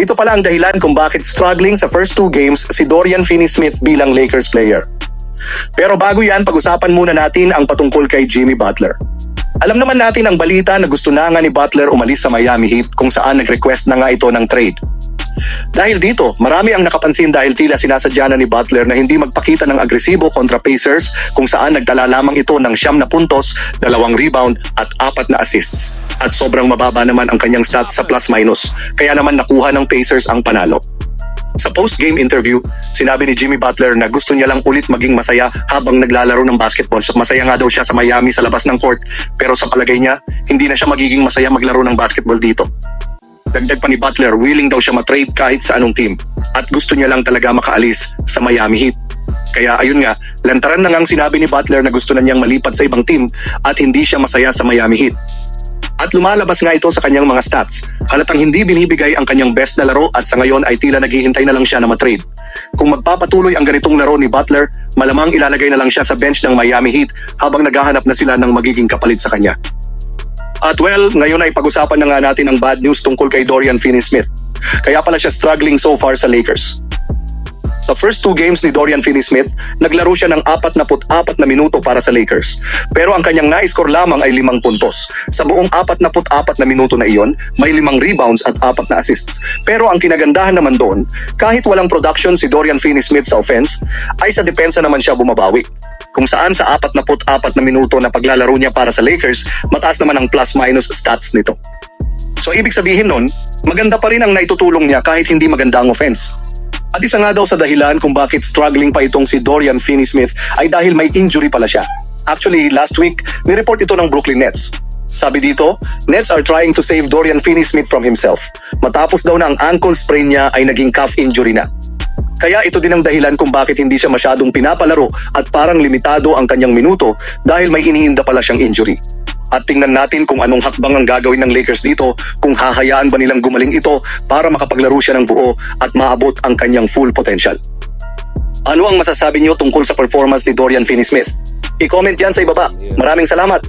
Ito pala ang dahilan kung bakit struggling sa first two games si Dorian Finney-Smith bilang Lakers player. Pero bago yan, pag-usapan muna natin ang patungkol kay Jimmy Butler. Alam naman natin ang balita na gusto na nga ni Butler umalis sa Miami Heat kung saan nag-request na nga ito ng trade. Dahil dito, marami ang nakapansin dahil tila sinasadya na ni Butler na hindi magpakita ng agresibo kontra Pacers kung saan nagdala lamang ito ng siyam na puntos, dalawang rebound at apat na assists. At sobrang mababa naman ang kanyang stats sa plus-minus, kaya naman nakuha ng Pacers ang panalo. Sa post-game interview, sinabi ni Jimmy Butler na gusto niya lang ulit maging masaya habang naglalaro ng basketball. Masaya nga daw siya sa Miami sa labas ng court, pero sa palagay niya, hindi na siya magiging masaya maglaro ng basketball dito. Dagdag pa ni Butler, willing daw siya matrade kahit sa anong team at gusto niya lang talaga makaalis sa Miami Heat. Kaya ayun nga, lantaran na ngang sinabi ni Butler na gusto na niyang malipat sa ibang team at hindi siya masaya sa Miami Heat. At lumalabas nga ito sa kanyang mga stats. Halatang hindi binibigay ang kanyang best na laro at sa ngayon ay tila naghihintay na lang siya na matrade. Kung magpapatuloy ang ganitong laro ni Butler, malamang ilalagay na lang siya sa bench ng Miami Heat habang naghahanap na sila ng magiging kapalit sa kanya. At well, ngayon ay pag-usapan na nga natin ang bad news tungkol kay Dorian Finney-Smith. Kaya pala siya struggling so far sa Lakers. Sa first two games ni Dorian Finney-Smith, naglaro siya ng 44 na minuto para sa Lakers. Pero ang kanyang na-score lamang ay 5 puntos. Sa buong 44 na minuto na iyon, may 5 rebounds at 4 na assists. Pero ang kinagandahan naman doon, kahit walang production si Dorian Finney-Smith sa offense, ay sa depensa naman siya bumabawi. Kung saan sa 44 na minuto na paglalaro niya para sa Lakers, mataas naman ang plus-minus stats nito. So ibig sabihin nun, maganda pa rin ang naitutulong niya kahit hindi maganda ang offense. At isa nga daw sa dahilan kung bakit struggling pa itong si Dorian Finney-Smith ay dahil may injury pala siya. Actually, last week, nireport ito ng Brooklyn Nets. Sabi dito, Nets are trying to save Dorian Finney-Smith from himself. Matapos daw na ang ankle sprain niya ay naging calf injury na. Kaya ito din ang dahilan kung bakit hindi siya masyadong pinapalaro at parang limitado ang kanyang minuto dahil may iniinda pala siyang injury. At tingnan natin kung anong hakbang ang gagawin ng Lakers dito, kung hahayaan ba nilang gumaling ito para makapaglaro siya ng buo at maabot ang kanyang full potential. Ano ang masasabi niyo tungkol sa performance ni Dorian Finney-Smith? I-comment yan sa ibaba. Maraming salamat!